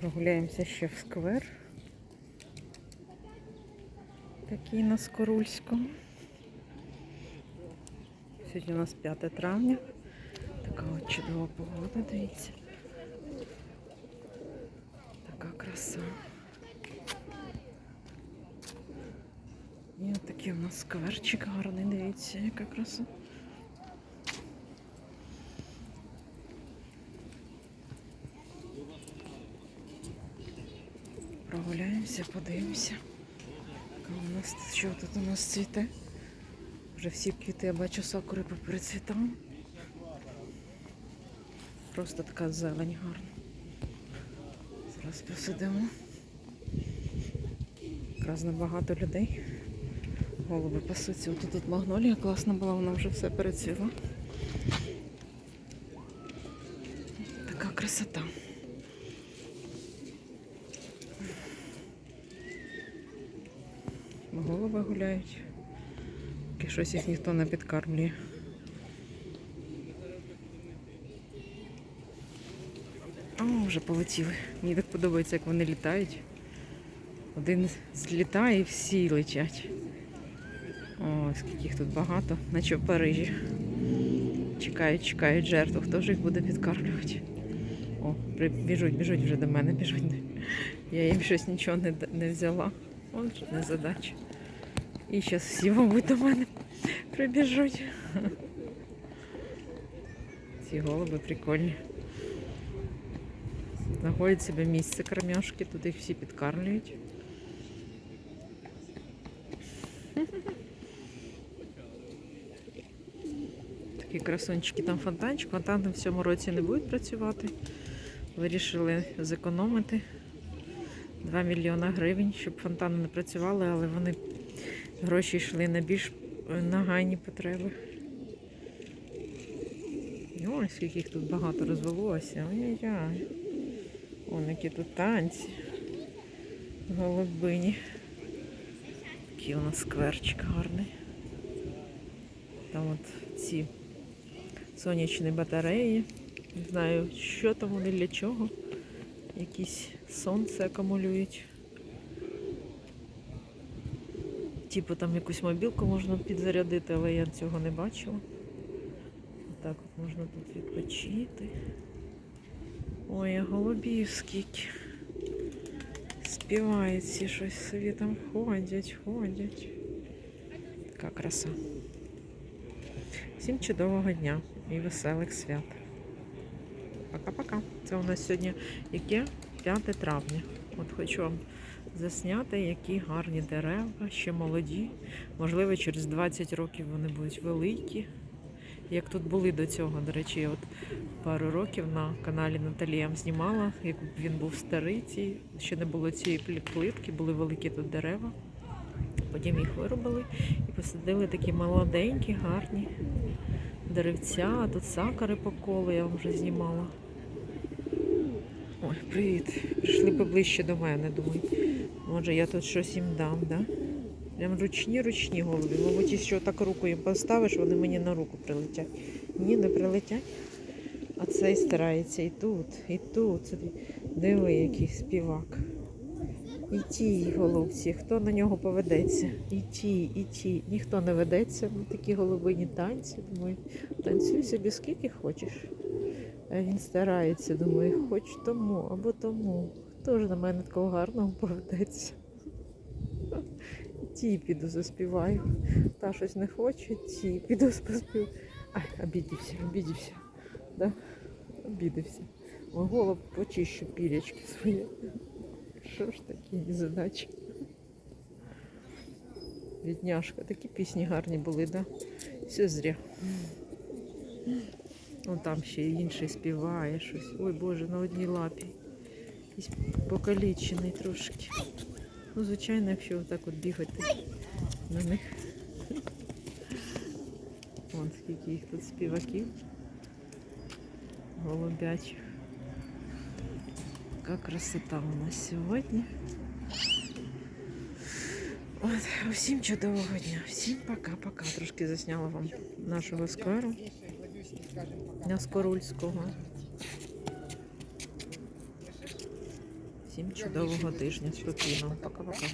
Прогуляємося ще в сквер. Такий на Скорульському. Сьогодні у нас 5 травня. Така от чудова погода, дивіться. Така краса. І от такий у нас скверчик гарний, дивіться, яка краса. Прогуляємося, подивимося. У нас що тут у нас цвіте? Вже всі квіти, я бачу, сакури поперецвітали. Просто така зелень гарна. Зараз посидимо. Якраз небагато людей. Голуби пасуться. Ось тут магнолія класна була, вона вже все перецвіла. Така красота. Голуби гуляють. Поки щось їх ніхто не підкармлює. О, вже полетіли. Мені так подобається, як вони літають. Один злітає і всі летять. О, скільки їх тут багато, наче в Парижі. Чекають, чекають жертву. Хто ж їх буде підкармлювати? О, біжуть, біжуть вже до мене, біжуть. Я їм щось нічого не, не взяла. От ж незадача. І зараз всі, мабуть, до мене прибіжуть. Ці голуби прикольні. Знаходять себе місце кормяшки, тут їх всі підкармлюють. Такі красунчики, там фонтанчик. Фонтани в цьому році не будуть працювати. Вирішили зекономити 2 мільйона гривень, щоб фонтани не працювали, але вони гроші йшли на більш нагайні потреби. Ой, скільки їх тут багато розвелося. Ой-ой-ой. Вон які тут танці. Голубині. Такий у нас скверчик гарний. Там от ці сонячні батареї. Не знаю, що там вони для чого. Якісь сонце акумулюють. Типу там якусь мобілку можна підзарядити, але я цього не бачила. Так от можна тут відпочити. Ой, голубів скільки. Співають всі щось собі там ходять, ходять. Така краса. Всім чудового дня і веселих свят. Пока-пока. Це у нас сьогодні яке 5 травня. От хочу вам засняти, які гарні дерева, ще молоді. Можливо, через 20 років вони будуть великі. Як тут були до цього, до речі, от пару років на каналі Наталія знімала, як він був старий, ці, ще не було цієї плитки, були великі тут дерева. Потім їх виробили і посадили такі молоденькі, гарні деревця. А тут сакари по колу, я вам вже знімала. Ой, привіт. Прийшли поближче до мене, думаю. Може я тут щось їм дам, да? Прям ручні, ручні голубі. Мабуть, якщо так руку їм поставиш, вони мені на руку прилетять. Ні, не прилетять. А цей старається і тут, і тут. Диви, який співак. І ті голубці, хто на нього поведеться? І ті, і ті. Ніхто не ведеться на такі голубині танці. Думаю, танцюй собі скільки хочеш. А він старається, думаю, хоч тому або тому. Хто ж на мене такого гарного поведеться? Ті піду заспіваю. Та щось не хоче, ті піду поспіваю. Ай, обідівся, обідівся. Да? Обідився. Ой, голову почищу пірячки свої. Що ж такі задачі? Бідняшка, такі пісні гарні були, да? Все зря. Вон там ще інший співає щось. Ой Боже, на одній лапі. Якийсь покалічений трошки. Ну, звичайно, якщо отак от бігати на них. Вон скільки їх тут співаків. Голубячих. Така красота у нас сьогодні. От, усім чудового дня. Всім пока-пока. Трошки засняла вам нашого скверу на Скорульського. Всім чудового тижня, спокійно. Пока-пока.